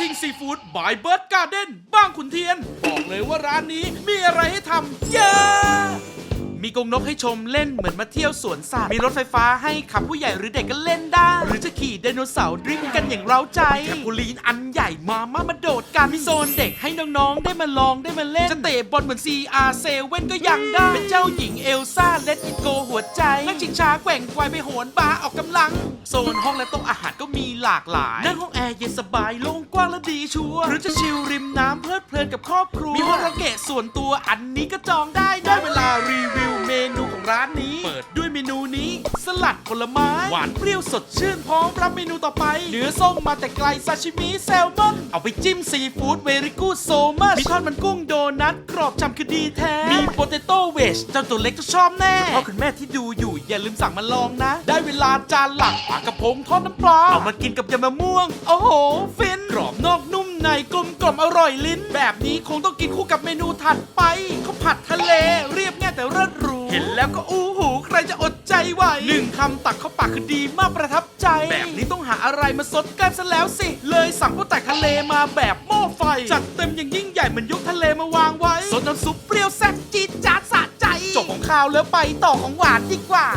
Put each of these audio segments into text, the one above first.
ทิงซีฟู้ดบายเบิร์ดการ์เด้นบ้างขุนเทียน บอกเลยว่าร้านนี้มีอะไรให้ทำเยอะ มีกรงนกให้ชมเล่นเหมือนมาเที่ยวสวนสัตว์มีรถไฟฟ้าให้ขับผู้ใหญ่หรือเด็กก็เล่นได้ ดโนเสาร์ดริฟท์กันอย่างเร้าใจแทมโพูลีนอันใหญ่มามามาโดดกันมีโซนเด็กให้น้องๆ ได้มาลองได้มาเล่น จะเตะบอลเหมือน CR7 ก็ยังได้ เป็นเจ้าหญิงเอลซ่าเลดอิโกหัวใจ นั่งชิงช้าแกว่งควายไปโหนบาร์ออกกำลัง โซนห้องและโต๊ะอาหารก็มีหลากหลาย นั่งห้องแอร์เย็นสบายโล่งกว้างและดีชัวร์หรือจะชิลริมน้ำเพลิดเพลินกับครอบครัว มีห้องระเกะส่วนตัวอันนี้ก็จองได้ได้เวลารีวิวเมนูของร้านนี้ เปิดด้วยเมนูนี้สลัด ผลไม้ หวานเปรี้ยวสดชื่นพร้อมรับเมนูต่อไป เนื้อส้มมาแต่ไกลซาชิมิแซลมอน เอาไปจิ้มซีฟู้ดเวริกูโซมัสมีทอดมันกุ้งโดนัทกรอบจำคือดีแท้ มีโปเตโต้เวชเจ้าตัวเล็กจะชอบแน่พ่อคุณแม่ที่ดูอยู่อย่าลืมสั่งมาลองนะ ได้เวลาจานหลักปลากระพงทอดน้ำปลาเอามากินกับยำมะม่วง โอ้โห ฟินกรอบนอกนุ่มในกลมกล่อมอร่อยลิ้น แบบนี้คงต้องกินคู่กับเมนูถัดไปข้าวผัดทะเลเรียบง่ายแต่เลิศหรู ล้วก็อู้หูใครจะอดใจไหวหนึ่งคำตักเข้าปากคือดีมากประทับใจ แบบนี้ต้องหาอะไรมาสดแก้มซะแล้วสิ เลยสั่งพวกแต่ทะเลมาแบบหม้อไฟ จัดเต็มอย่างยิ่งใหญ่เหมือนยกทะเลมาวางไว้สดน้ำซุปเปรี้ยวแซ่บจี๊ดจ๊าดสะใจ จบของข้าวแล้วไปต่อของหวานดีกว่า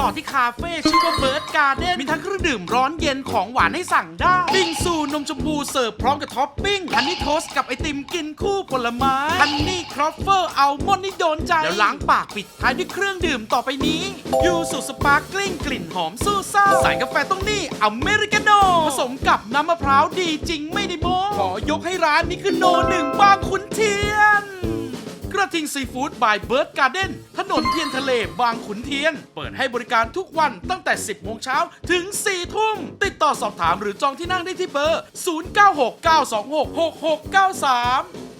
ต่อที่คาเฟ่ชื่อว่าเบิร์ดการ์เด้นมีทั้งเครื่องดื่มร้อนเย็นของหวานให้สั่งได้บิงซูนมชมพูเสิร์ฟพร้อมกับท็อปปิ้งฮันนี่โทสกับไอติมกินคู่ผลไม้ฮันนี่ครอฟเฟอร์อัลมอนด์นี่โดนใจแล้วล้างปากปิดท้ายด้วยเครื่องดื่มต่อไปนี้ยูสุสปาร์กลิ้งกลิ่นหอมสู้ซ่าใส่กาแฟต้องนี่อเมริกาโน่ผสมกับน้ำมะพร้าวดีจริงไม่ได้โม้ขอยกให้ร้านนี้คือโนหนึ่งบางขุนที ระทิงซีฟู้ดบายเบิร์ดการ์เด้นถนนเทียนทะเลบางขุนเทียน เปิดให้บริการทุกวันตั้งแต่ 10 โมงเช้าถึง 4 ทุ่ม ติดต่อสอบถามหรือจองที่นั่งได้ที่เบอร์ 0969266693